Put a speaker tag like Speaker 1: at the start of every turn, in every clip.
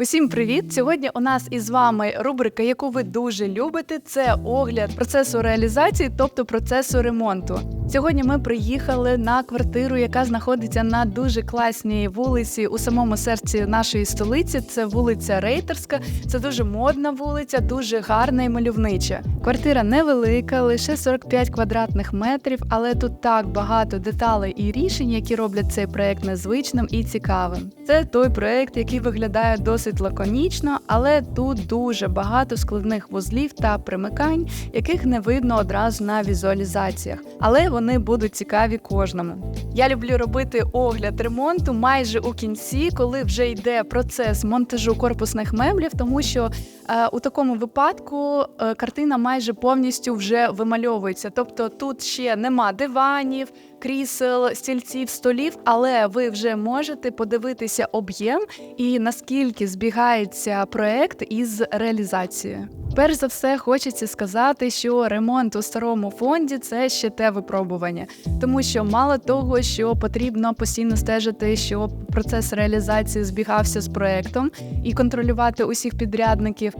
Speaker 1: Усім привіт! Сьогодні у нас із вами рубрика, яку ви дуже любите. Це огляд процесу реалізації, тобто процесу ремонту. Сьогодні ми приїхали на квартиру, яка знаходиться на дуже класній вулиці у самому серці нашої столиці. Це вулиця Рейтерська. Це дуже модна вулиця, дуже гарна і мальовнича. Квартира невелика, лише 45 квадратних метрів, але тут так багато деталей і рішень, які роблять цей проект незвичним і цікавим. Це той проект, який виглядає досить лаконічно, але тут дуже багато складних вузлів та примикань, яких не видно одразу на візуалізаціях. Але вони будуть цікаві кожному. Я люблю робити огляд ремонту майже у кінці, коли вже йде процес монтажу корпусних меблів, тому що е, у такому випадку е, картина майже повністю вже вимальовується. Тобто тут ще нема диванів, крісел, стільців, столів, але ви вже можете подивитися об'єм і наскільки збігається проект із реалізацією. Перш за все, хочеться сказати, що ремонт у старому фонді це ще те випробування, тому що мало того, що потрібно постійно стежити, що процес реалізації збігався з проектом і контролювати усіх підрядників.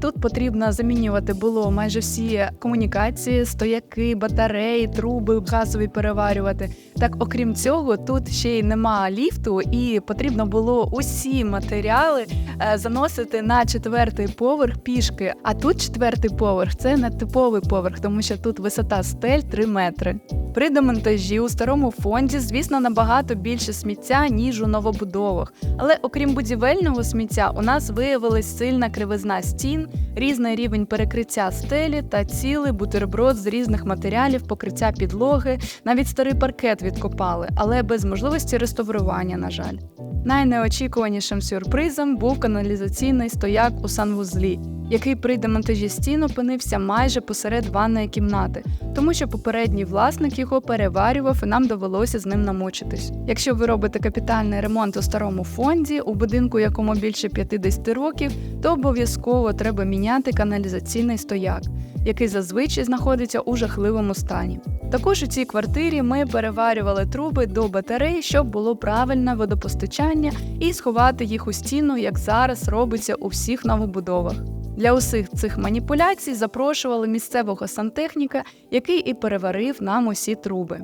Speaker 1: Тут потрібно замінювати було майже всі комунікації, стояки, батареї, труби, газові переварювати. Так, окрім цього, тут ще й нема ліфту, і потрібно було усі матеріали е, заносити на четвертий поверх пішки. А тут четвертий поверх це не типовий поверх, тому що тут висота стель 3 метри. При демонтажі у старому фонді, звісно, набагато більше сміття, ніж у новобудовах. Але окрім будівельного сміття, у нас виявилась сильна кривизна стін, різний рівень перекриття стелі та цілий бутерброд з різних матеріалів, покриття підлоги, навіть старий паркет відкопали, але без можливості реставрування, на жаль. Найнеочікуванішим сюрпризом був каналізаційний стояк у санвузлі, який при демонтажі стін опинився майже посеред ванної кімнати, тому що попередній власник його переварював і нам довелося з ним намучитись. Якщо ви робите капітальний ремонт у старому фонді, у будинку, якому більше 50 років, то обов'язково треба міняти каналізаційний стояк, який зазвичай знаходиться у жахливому стані. Також у цій квартирі ми переварювали труби до батарей, щоб було правильне водопостачання, і сховати їх у стіну, як зараз робиться у всіх новобудовах. Для усіх цих маніпуляцій запрошували місцевого сантехніка, який і переварив нам усі труби.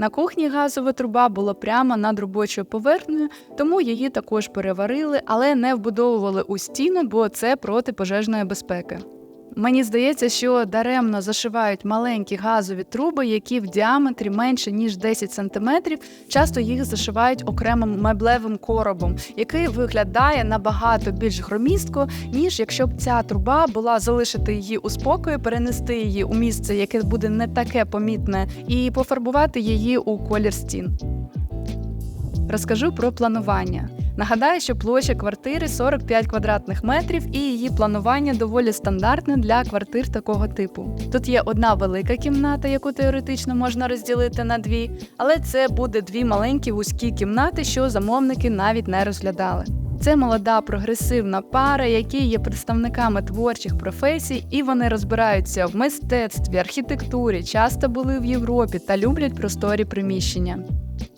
Speaker 1: На кухні газова труба була прямо над робочою поверхнею, тому її також переварили, але не вбудовували у стіну, бо це проти пожежної безпеки. Мені здається, що даремно зашивають маленькі газові труби, які в діаметрі менше ніж 10 см, Часто їх зашивають окремим меблевим коробом, який виглядає набагато більш громістко, ніж якщо б ця труба була залишити її у спокої, перенести її у місце, яке буде не таке помітне, і пофарбувати її у колір стін. Розкажу про планування. Нагадаю, що площа квартири 45 квадратних метрів, і її планування доволі стандартне для квартир такого типу. Тут є одна велика кімната, яку теоретично можна розділити на дві, але це буде дві маленькі вузькі кімнати, що замовники навіть не розглядали. Це молода прогресивна пара, які є представниками творчих професій, і вони розбираються в мистецтві, архітектурі, часто були в Європі та люблять просторі приміщення.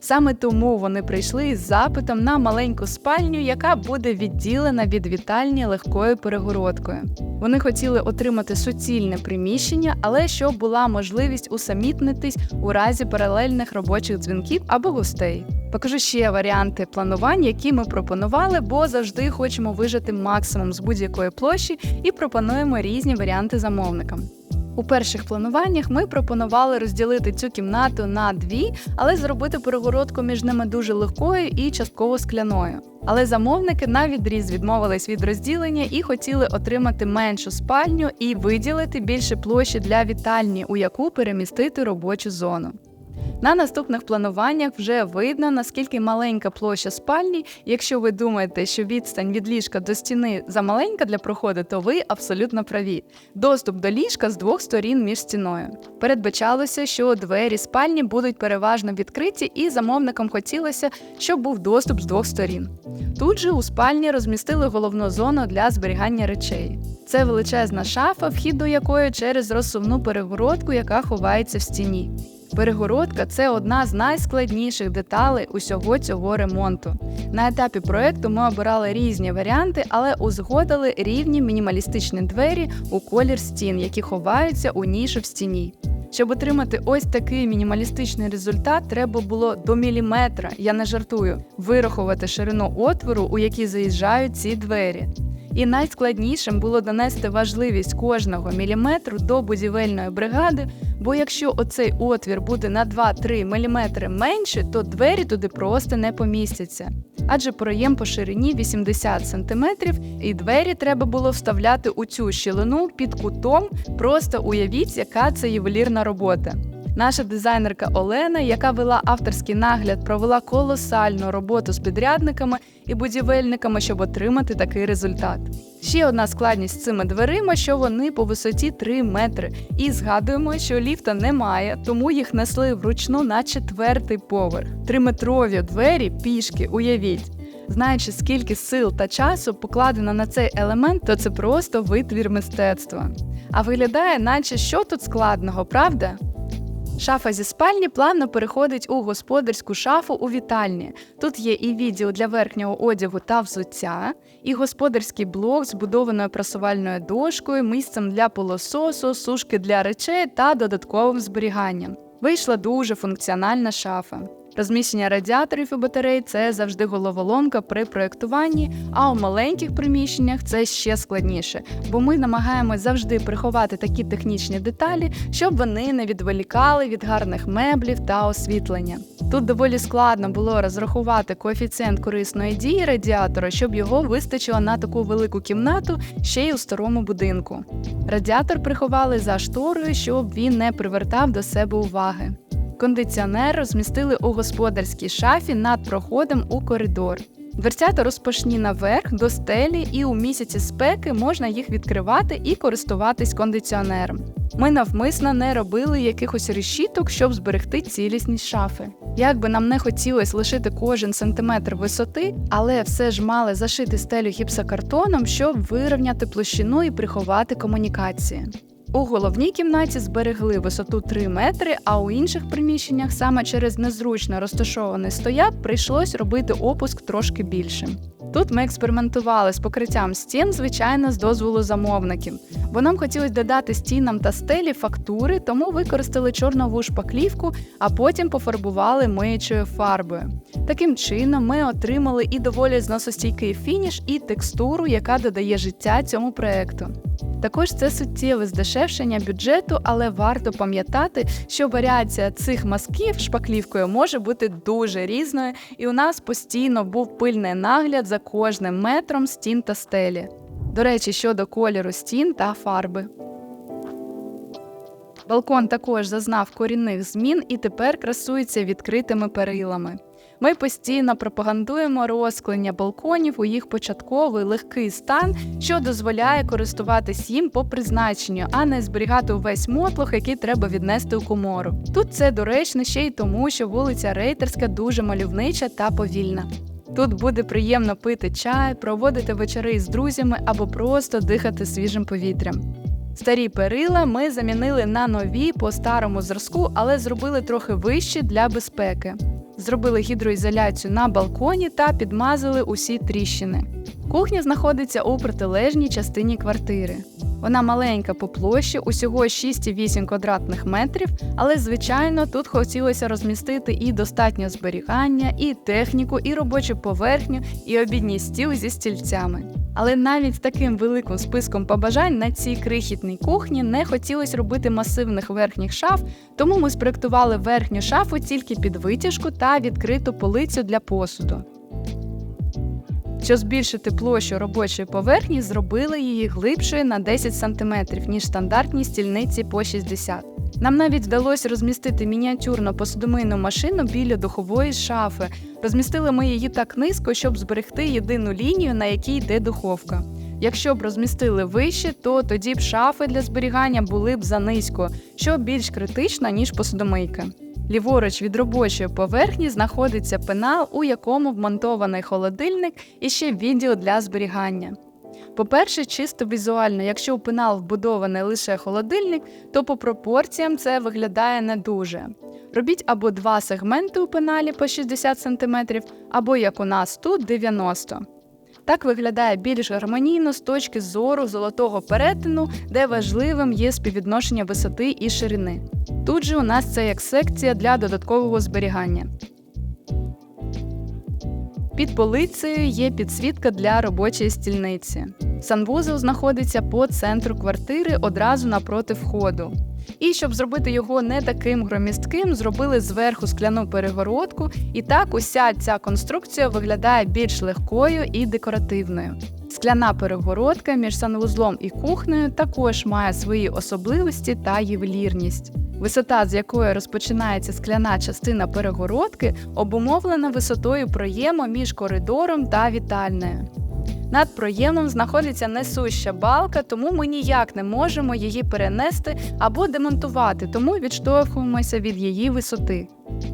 Speaker 1: Саме тому вони прийшли із запитом на маленьку спальню, яка буде відділена від вітальні легкою перегородкою. Вони хотіли отримати суцільне приміщення, але щоб була можливість усамітнитись у разі паралельних робочих дзвінків або гостей. Покажу ще варіанти планувань, які ми пропонували, бо завжди хочемо вижити максимум з будь-якої площі і пропонуємо різні варіанти замовникам. У перших плануваннях ми пропонували розділити цю кімнату на дві, але зробити перегородку між ними дуже легкою і частково скляною. Але замовники на відріз відмовились від розділення і хотіли отримати меншу спальню і виділити більше площі для вітальні, у яку перемістити робочу зону. На наступних плануваннях вже видно, наскільки маленька площа спальні. Якщо ви думаєте, що відстань від ліжка до стіни замаленька для проходу, то ви абсолютно праві. Доступ до ліжка з двох сторін між стіною. Передбачалося, що двері спальні будуть переважно відкриті, і замовникам хотілося, щоб був доступ з двох сторін. Тут же у спальні розмістили головну зону для зберігання речей. Це величезна шафа, вхід до якої через розсувну перегородку, яка ховається в стіні. Перегородка це одна з найскладніших деталей усього цього ремонту. На етапі проекту ми обирали різні варіанти, але узгодили рівні мінімалістичні двері у колір стін, які ховаються у ніші в стіні. Щоб отримати ось такий мінімалістичний результат, треба було до міліметра, я не жартую, вирахувати ширину отвору, у який заїжджають ці двері. І найскладнішим було донести важливість кожного міліметру до будівельної бригади, бо якщо оцей отвір буде на 2-3 мм менше, то двері туди просто не помістяться. Адже проєм по ширині 80 см, і двері треба було вставляти у цю щілину під кутом. Просто уявіть, яка це ювелірна робота. Наша дизайнерка Олена, яка вела авторський нагляд, провела колосальну роботу з підрядниками і будівельниками, щоб отримати такий результат. Ще одна складність з цими дверима, що вони по висоті 3 метри. І згадуємо, що ліфта немає, тому їх несли вручну на четвертий поверх. Триметрові двері пішки, уявіть. Знаючи, скільки сил та часу покладено на цей елемент, то це просто витвір мистецтва. А виглядає, наче що тут складного, правда? Шафа зі спальні плавно переходить у господарську шафу у вітальні. Тут є і відділ для верхнього одягу та взуття, і господарський блок з будованою прасувальною дошкою, місцем для полососу, сушки для речей та додатковим зберіганням. Вийшла дуже функціональна шафа. Розміщення радіаторів і батарей це завжди головоломка при проєктуванні, а у маленьких приміщеннях це ще складніше, бо ми намагаємось завжди приховати такі технічні деталі, щоб вони не відволікали від гарних меблів та освітлення. Тут доволі складно було розрахувати коефіцієнт корисної дії радіатора, щоб його вистачило на таку велику кімнату ще й у старому будинку. Радіатор приховали за шторою, щоб він не привертав до себе уваги. Кондиціонер розмістили у господарській шафі над проходом у коридор. Дверцята розпашні наверх до стелі, і у місяці спеки можна їх відкривати і користуватись кондиціонером. Ми навмисно не робили якихось решіток, щоб зберегти цілісність шафи. Як би нам не хотілося лишити кожен сантиметр висоти, але все ж мали зашити стелю гіпсокартоном, щоб вирівняти площину і приховати комунікації. У головній кімнаті зберегли висоту 3 метри, а у інших приміщеннях саме через незручно розташований стояк прийшлось робити опуск трошки більшим. Тут ми експериментували з покриттям стін, звичайно, з дозволу замовників, бо нам хотілося додати стінам та стелі фактури, тому використали чорнову шпаклівку, а потім пофарбували миючою фарбою. Таким чином, ми отримали і доволі зносостійкий фініш, і текстуру, яка додає життя цьому проекту. Також це суттєве здешевшення бюджету, але варто пам'ятати, що варіація цих мазків шпаклівкою може бути дуже різною, і у нас постійно був пильний нагляд за кожним метром стін та стелі. До речі, щодо кольору стін та фарби. Балкон також зазнав корінних змін і тепер красується відкритими перилами. Ми постійно пропагандуємо розклення балконів у їх початковий легкий стан, що дозволяє користуватись їм по призначенню, а не зберігати увесь мотлох, який треба віднести у комору. Тут це доречно ще й тому, що вулиця Рейтерська дуже мальовнича та повільна. Тут буде приємно пити чай, проводити вечори з друзями або просто дихати свіжим повітрям. Старі перила ми замінили на нові по старому зразку, але зробили трохи вищі для безпеки. Зробили гідроізоляцію на балконі та підмазали усі тріщини. Кухня знаходиться у протилежній частині квартири. Вона маленька по площі, усього 6,8 квадратних метрів, але, звичайно, тут хотілося розмістити і достатньо зберігання, і техніку, і робочу поверхню, і обідній стіл зі стільцями. Але навіть з таким великим списком побажань на цій крихітній кухні не хотілося робити масивних верхніх шаф, тому ми спроектували верхню шафу тільки під витяжку та відкриту полицю для посуду. Щоб збільшити площу робочої поверхні, зробили її глибшою на 10 см, ніж стандартні стільниці по 60 Нам навіть вдалося розмістити мініатюрну посудомийну машину біля духової шафи. Розмістили ми її так низько, щоб зберегти єдину лінію, на якій йде духовка. Якщо б розмістили вище, то тоді б шафи для зберігання були б занизько, що більш критично, ніж посудомийка. Ліворуч від робочої поверхні знаходиться пенал, у якому вмонтований холодильник і ще відділ для зберігання. По-перше, чисто візуально, якщо у пенал вбудований лише холодильник, то по пропорціям це виглядає не дуже. Робіть або два сегменти у пеналі по 60 см, або як у нас тут 90 так виглядає більш гармонійно з точки зору золотого перетину, де важливим є співвідношення висоти і ширини. Тут же у нас це як секція для додаткового зберігання. Під полицею є підсвітка для робочої стільниці. Санвузол знаходиться по центру квартири одразу напроти входу. І щоб зробити його не таким громістким, зробили зверху скляну перегородку, і так уся ця конструкція виглядає більш легкою і декоративною. Скляна перегородка між санвузлом і кухнею також має свої особливості та ювелірність. Висота, з якої розпочинається скляна частина перегородки, обумовлена висотою проєму між коридором та вітальнею. Над проємом знаходиться несуща балка, тому ми ніяк не можемо її перенести або демонтувати, тому відштовхуємося від її висоти.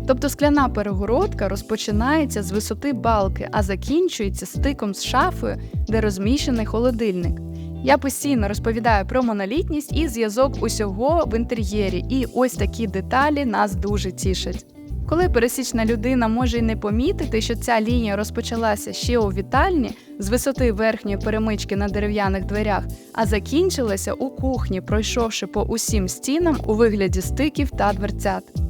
Speaker 1: Тобто скляна перегородка розпочинається з висоти балки, а закінчується стиком з шафою, де розміщений холодильник. Я постійно розповідаю про монолітність і зв'язок усього в інтер'єрі, і ось такі деталі нас дуже тішать. Коли пересічна людина може й не помітити, що ця лінія розпочалася ще у вітальні з висоти верхньої перемички на дерев'яних дверях, а закінчилася у кухні, пройшовши по усім стінам у вигляді стиків та дверцят.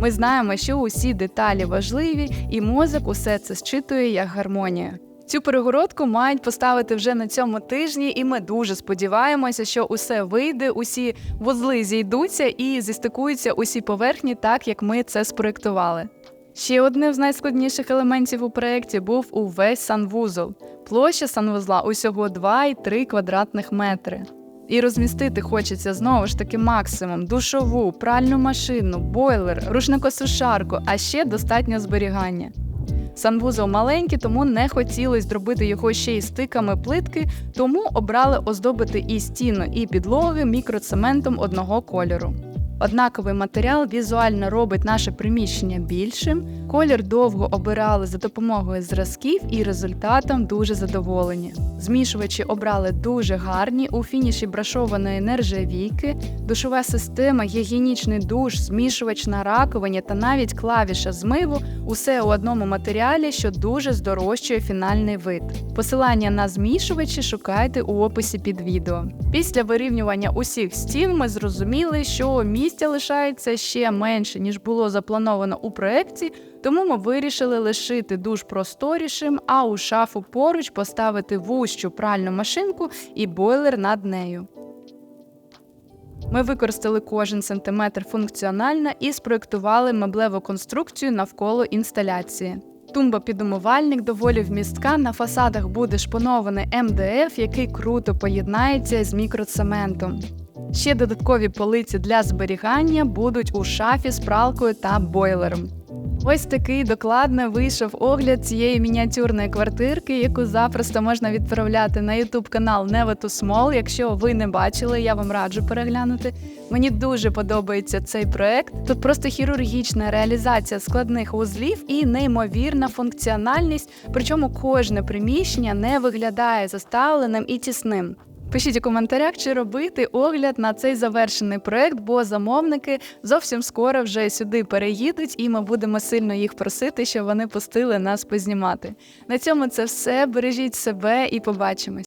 Speaker 1: Ми знаємо, що усі деталі важливі, і мозок усе це зчитує як гармонію. Цю перегородку мають поставити вже на цьому тижні, і ми дуже сподіваємося, що усе вийде, усі вузли зійдуться і зістикуються усі поверхні, так як ми це спроектували. Ще одним з найскладніших елементів у проєкті був увесь санвузол. Площа санвузла усього 2,3 квадратних метри. І розмістити хочеться знову ж таки максимум душову, пральну машину, бойлер, рушникосушарку, а ще достатньо зберігання. Санвузол маленький, тому не хотілося зробити його ще й стиками плитки, тому обрали оздобити і стіну, і підлоги мікроцементом одного кольору. Однаковий матеріал візуально робить наше приміщення більшим. Колір довго обирали за допомогою зразків і результатом дуже задоволені. Змішувачі обрали дуже гарні у фініші брашованої нержавійки, душова система, гігієнічний душ, змішувач на раковині та навіть клавіша змиву усе у одному матеріалі, що дуже здорожчує фінальний вид. Посилання на змішувачі шукайте у описі під відео. Після вирівнювання усіх стін ми зрозуміли, що місця лишається ще менше ніж було заплановано у проекті. Тому ми вирішили лишити душ просторішим, а у шафу поруч поставити вущу пральну машинку і бойлер над нею. Ми використали кожен сантиметр функціонально і спроєктували меблеву конструкцію навколо інсталяції. Тумба підумивальник доволі вмістка. На фасадах буде шпонований МДФ, який круто поєднається з мікроцементом. Ще додаткові полиці для зберігання будуть у шафі з пралкою та бойлером. Ось такий докладно вийшов огляд цієї мініатюрної квартирки, яку запросто можна відправляти на ютуб канал Never Too Small. Якщо ви не бачили, я вам раджу переглянути. Мені дуже подобається цей проект. Тут просто хірургічна реалізація складних вузлів і неймовірна функціональність. Причому кожне приміщення не виглядає заставленим і тісним. Пишіть у коментарях, чи робити огляд на цей завершений проект, бо замовники зовсім скоро вже сюди переїдуть, і ми будемо сильно їх просити, щоб вони пустили нас познімати. На цьому це все. Бережіть себе і побачимось.